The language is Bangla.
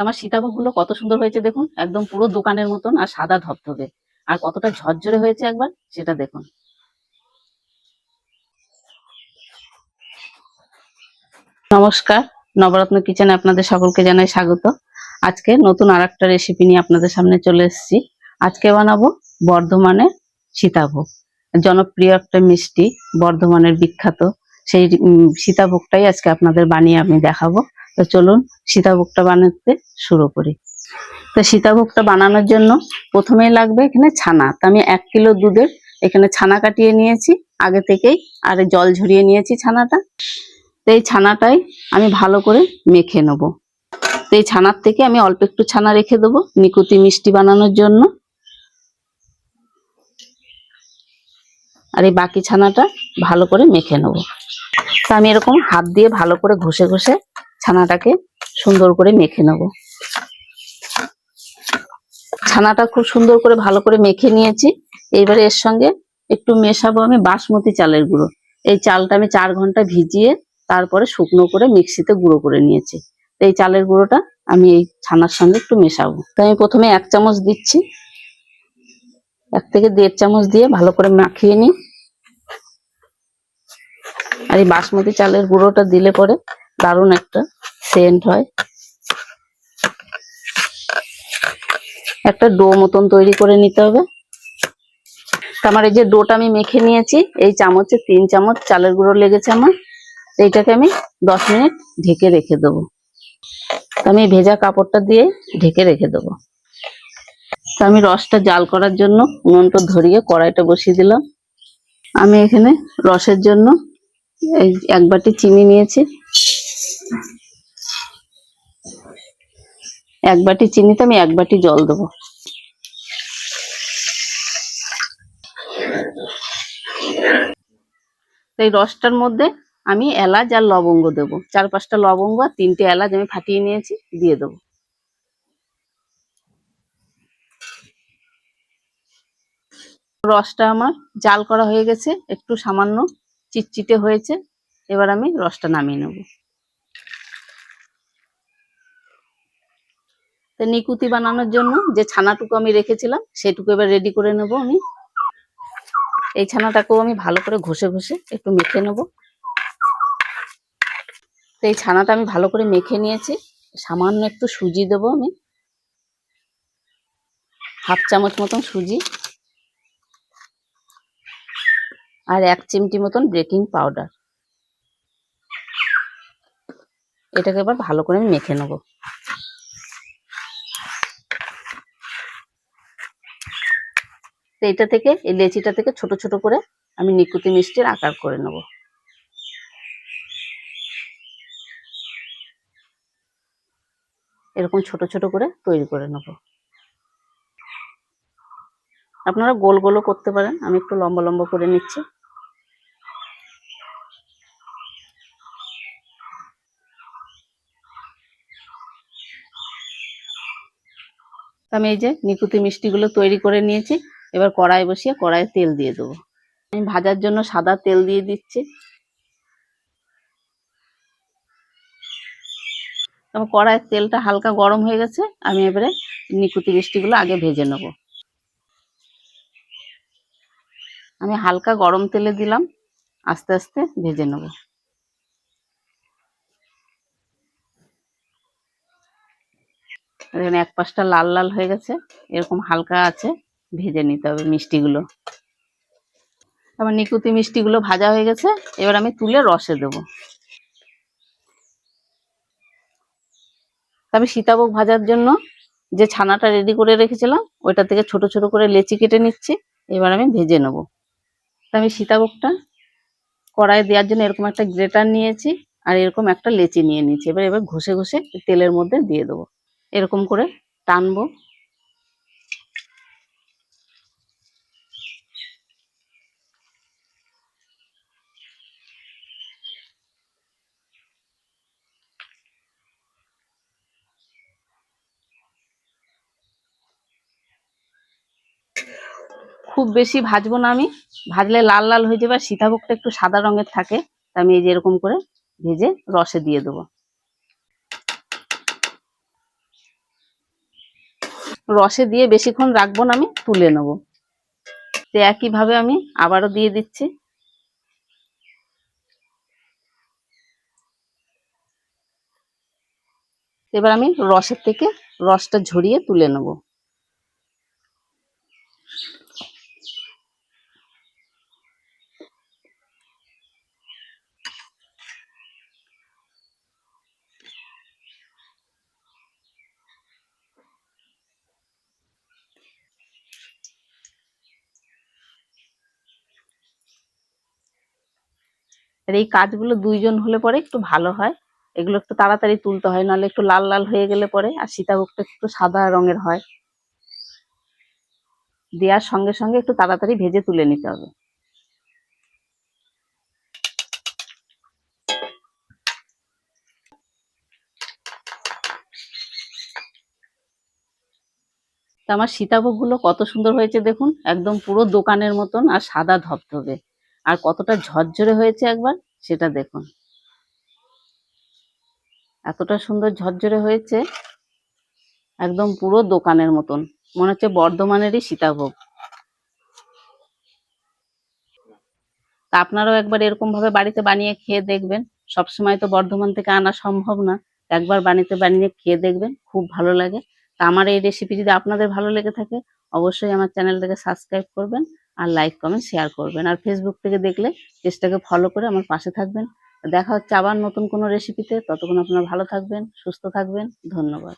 আমার সীতাভোগগুলো কত সুন্দর হয়েছে দেখুন, একদম পুরো দোকানের মতন আর সাদা ধবধবে। আর কতটা ঝরঝরে হয়েছে একবার, সেটা দেখুন। নমস্কার, নবরত্ন কিচেনে আপনাদের সকলকে জানাই স্বাগত। আজকে নতুন আর একটা রেসিপি নিয়ে আপনাদের সামনে চলে এসেছি। আজকে বানাবো বর্ধমানে সীতাভোগ। জনপ্রিয় একটা মিষ্টি, বর্ধমানের বিখ্যাত। সেই সীতাভোগটাই আজকে আপনাদের বানিয়ে আমি দেখাবো। তো চলুন সীতাভোগটা বানাতে শুরু করি। তো সীতাভোগটা বানানোর জন্য প্রথমেই লাগবে এখানে ছানা। তো আমি এক কিলো দুধের এখানে ছানা কাটিয়ে নিয়েছি। আগে থেকেই আর জল ঝরিয়ে নিয়েছি ছানাটা। তো এই ছানাটাই আমি ভালো করে মেখে নেব। তো এই ছানার থেকে আমি অল্প একটু ছানা রেখে দেবো নিকুতি মিষ্টি বানানোর জন্য। আর এই বাকি ছানাটা ভালো করে মেখে নেব। তো আমি এরকম হাত দিয়ে ভালো করে ঘষে ঘষে ছানাটাকে সুন্দর করে মেখে নেব। ছানাটা খুব সুন্দর করে ভালো করে মেখে নিয়েছি। এইবারে এর সঙ্গে একটু মেশাবো আমি বাসমতি চালের গুঁড়ো। এই চালটা আমি চার ঘণ্টা ভিজিয়ে তারপরে শুকনো করে মিক্সিতে গুঁড়ো করে নিয়েছি। এই চালের গুঁড়োটা আমি এই ছানার সঙ্গে একটু মেশাবো। তো আমি প্রথমে এক চামচ দিচ্ছি। এক থেকে দেড় চামচ দিয়ে ভালো করে মাখিয়ে নিই। আর এই বাসমতি চালের গুঁড়োটা দিলে পরে দারুণ একটা সেন্ট হয়। একটা ডো মতন তৈরি করে নিতে হবে। আমার এই যে ডোটা আমি মেখে নিয়েছি, এই চামচে তিন চামচ, চালের গুঁড়ো লেগেছে আমার। এইটাকে আমি দশ মিনিট ঢেকে রেখে দেবো। আমি ভেজা কাপড়টা দিয়ে ঢেকে রেখে দেবো। তো আমি রসটা জাল করার জন্য উনুনটা ধরিয়ে কড়াইটা বসিয়ে দিলাম। আমি এখানে রসের জন্য এই এক বাটি চিনি নিয়েছি। এক বাটি চিনিতে আমি এক বাটি জল দেবো। এই রসটার মধ্যে আমি এলাচ আর লবঙ্গ দেবো। চার পাঁচটা লবঙ্গ আর তিনটে এলাচ আমি ফাটিয়ে নিয়েছি, দিয়ে দেবো। রসটা আমার জাল করা হয়ে গেছে, একটু সামান্য চিটচিটে হয়েছে, এবার আমি রসটা নামিয়ে নেব। তো নিকুতি বানানোর জন্য যে ছানাটুকু আমি রেখেছিলাম, সেটুকু এবার রেডি করে নেব আমি। এই ছানাটাকেও আমি ভালো করে ঘষে ঘষে একটু মেখে নেব। তো এই ছানাটা আমি ভালো করে মেখে নিয়েছি। সামান্য একটু সুজি দেবো আমি। হাফ চামচ মতন সুজি। আর এক চিমটি মতন বেকিং পাউডার এটাকে এবার ভালো করে আমি মেখে নেব। তো এটা থেকে, এই লেচিটা থেকে ছোট ছোট করে আমি নিকুতি মিষ্টির আকার করে নেব। এরকম ছোট ছোট করে তৈরি করে নেব। আপনারা গোল গোলও করতে পারেন, আমি একটু লম্বা লম্বা করে নিচ্ছি। আমি এই যে নিকুতি মিষ্টিগুলো তৈরি করে নিয়েছি। এবার কড়াই বসিয়ে কড়াইয়ে তেল দিয়ে দেবো। আমি ভাজার জন্য সাদা তেল দিয়ে দিচ্ছি। আমার কড়াইয়ের তেলটা হালকা গরম হয়ে গেছে, আমি এবারে নিকুতি মিষ্টিগুলো আগে ভেজে নেব। আমি হালকা গরম তেলে দিলাম, আস্তে আস্তে ভেজে নেব। এক পাশটা লাল লাল হয়ে গেছে, এরকম হালকা আছে। ভেজে নিতে হবে মিষ্টিগুলো। আমার নিকুতি মিষ্টিগুলো ভাজা হয়ে গেছে, এবার আমি তুলে রসে দেব। আমি সীতাভোগ ভাজার জন্য যে ছানাটা রেডি করে রেখেছিলাম, ওইটা থেকে ছোট ছোট করে লেচি কেটে নিচ্ছি, এবার আমি ভেজে নেব। তা আমি সীতাভোগটা কড়াই দেওয়ার জন্য এরকম একটা গ্রেটার নিয়েছি, আর এরকম একটা লেচি নিয়ে নিয়েছি। এবার এবার ঘষে ঘষে তেলের মধ্যে দিয়ে দেবো। এরকম করে টানবো। খুব বেশি ভাজবো না আমি। ভাজলে লাল লাল হয়ে যাবে আর সীতাভোগটা একটু সাদা রঙের থাকে আমি এই যে এরকম করে ভেজে রসে দিয়ে দেবো। রসে দিয়ে বেশিক্ষণ রাখব না আমি, তুলে নেব। তো একইভাবে আমি আবারও দিয়ে দিচ্ছি। এবার আমি রসের থেকে রসটা ঝরিয়ে তুলে নেব। আর এই কাজগুলো দুইজন হলে পরে একটু ভালো হয়। এগুলো একটু তাড়াতাড়ি তুলতে হয়, নাহলে একটু লাল লাল হয়ে গেলে পরে আর সীতাভোগটা একটু সাদা রঙের হয়। দেওয়ার সঙ্গে সঙ্গে একটু তাড়াতাড়ি ভেজে তুলে নিতে হবে। আমার সীতাভোগগুলো কত সুন্দর হয়েছে দেখুন, একদম পুরো দোকানের মতন আর সাদা ধবধবে। আর কতটা ঝরঝরে হয়েছে একবার সেটা দেখুন। এতটা সুন্দর ঝরঝরে হয়েছে, একদম পুরো দোকানের মতন। মনে হচ্ছে বর্ধমানেরই সীতাভোগ। তা আপনারাও একবার এরকম ভাবে বাড়িতে বানিয়ে খেয়ে দেখবেন। সবসময় তো বর্ধমান থেকে আনা সম্ভব না। একবার বাড়িতে বানিয়ে খেয়ে দেখবেন, খুব ভালো লাগে। তা আমার এই রেসিপি যদি আপনাদের ভালো লেগে থাকে, অবশ্যই আমার চ্যানেলটাকে সাবস্ক্রাইব করবেন। আর লাইক কমেন্ট শেয়ার করবেন। আর ফেসবুক থেকে দেখলে পেজটাকে ফলো করে আমার পাশে থাকবেন। দেখা হচ্ছে আবার নতুন কোনো রেসিপিতে ততক্ষণ আপনারা ভালো থাকবেন, সুস্থ থাকবেন। ধন্যবাদ।